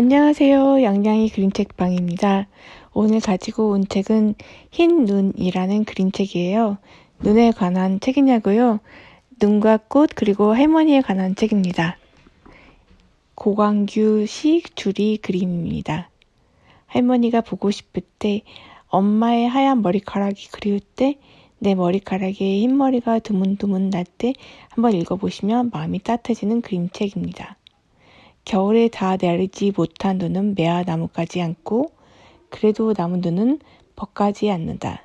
안녕하세요. 양양이 그림책방입니다. 오늘 가지고 온 책은 흰 눈이라는 그림책이에요. 눈에 관한 책이냐고요? 눈과 꽃 그리고 할머니에 관한 책입니다. 고광규 시 줄이 그림입니다. 할머니가 보고 싶을 때, 엄마의 하얀 머리카락이 그리울 때, 내 머리카락에 흰머리가 드문드문 날 때 한번 읽어보시면 마음이 따뜻해지는 그림책입니다. 겨울에 다 내리지 못한 눈은 매화 나무까지 않고 그래도 나무 눈은 벗가지 않는다.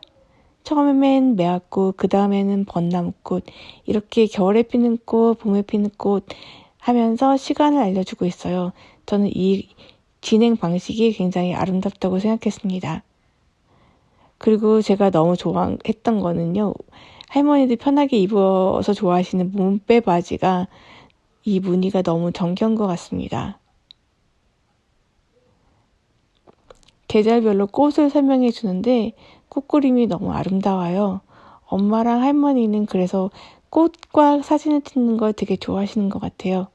처음엔 매화꽃, 그 다음에는 벚나무꽃, 이렇게 겨울에 피는 꽃, 봄에 피는 꽃 하면서 시간을 알려주고 있어요. 저는 이 진행 방식이 굉장히 아름답다고 생각했습니다. 그리고 제가 너무 좋아했던 거는요. 할머니들 편하게 입어서 좋아하시는 몸빼 바지가 이 무늬가 너무 정겨운 것 같습니다. 계절별로 꽃을 설명해 주는데 꽃그림이 너무 아름다워요. 엄마랑 할머니는 그래서 꽃과 사진을 찍는 걸 되게 좋아하시는 것 같아요.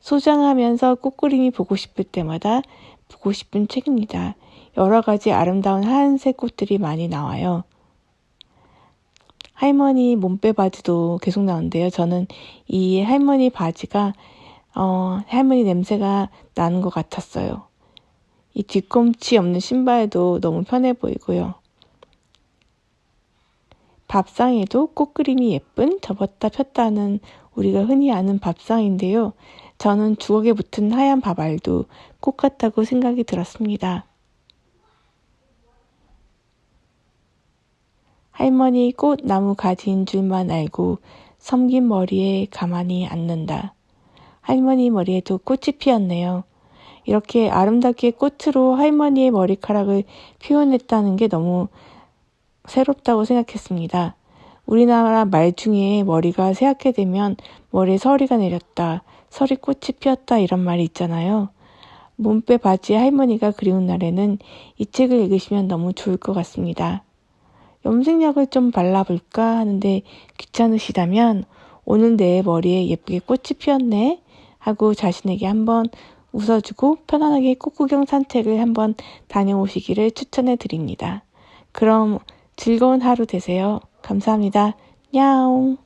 소장하면서 꽃그림이 보고 싶을 때마다 보고 싶은 책입니다. 여러 가지 아름다운 하얀색 꽃들이 많이 나와요. 할머니 몸빼 바지도 계속 나오는데요. 저는 이 할머니 바지가 어, 할머니 냄새가 나는 것 같았어요. 이 뒤꿈치 없는 신발도 너무 편해 보이고요. 밥상에도 꽃그림이 예쁜 접었다 폈다 하는 우리가 흔히 아는 밥상인데요. 저는 주걱에 붙은 하얀 밥알도 꽃 같다고 생각이 들었습니다. 할머니 꽃나무 가지인 줄만 알고 섬긴 머리에 가만히 앉는다. 할머니 머리에도 꽃이 피었네요. 이렇게 아름답게 꽃으로 할머니의 머리카락을 표현했다는 게 너무 새롭다고 생각했습니다. 우리나라 말 중에 머리가 새하게 되면 머리에 서리가 내렸다, 서리 꽃이 피었다 이런 말이 있잖아요. 몸빼 바지에 할머니가 그리운 날에는 이 책을 읽으시면 너무 좋을 것 같습니다. 염색약을 좀 발라볼까 하는데 귀찮으시다면 오늘 내 머리에 예쁘게 꽃이 피었네 하고 자신에게 한번 웃어주고 편안하게 꽃구경 산책을 한번 다녀오시기를 추천해 드립니다. 그럼 즐거운 하루 되세요. 감사합니다. 야옹.